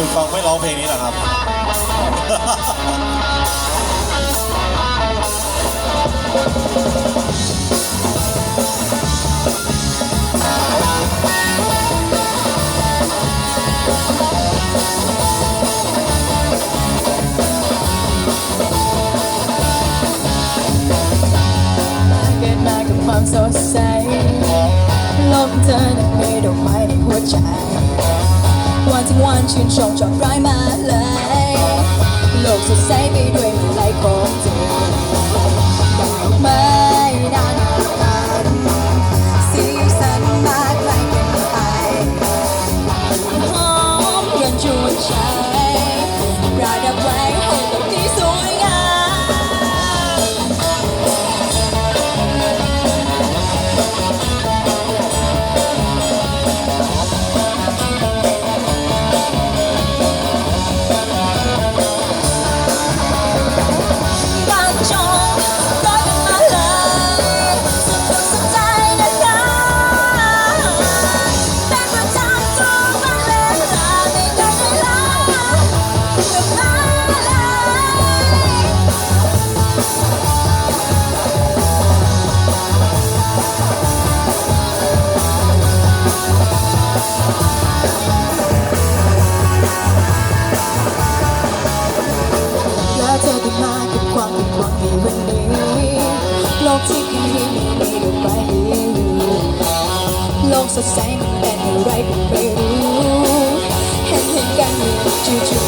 คุณฟังไม่ร้องเพลงนี้เหรอครับ เกิดมากับความสดใสลกของเธอนั้นมีดอกไม้ในหัวใจันทั้งวันชื่นชมจอดร้ายมาเลยโลกสดใสไปด้วยมื่อไหรของเธอ กที่เคยมีไม่ได้ไปโลกสดใสมันเป็นอะไรก็ไม่รู้ เห็นเห็นกันอยู่จู่ๆก็หา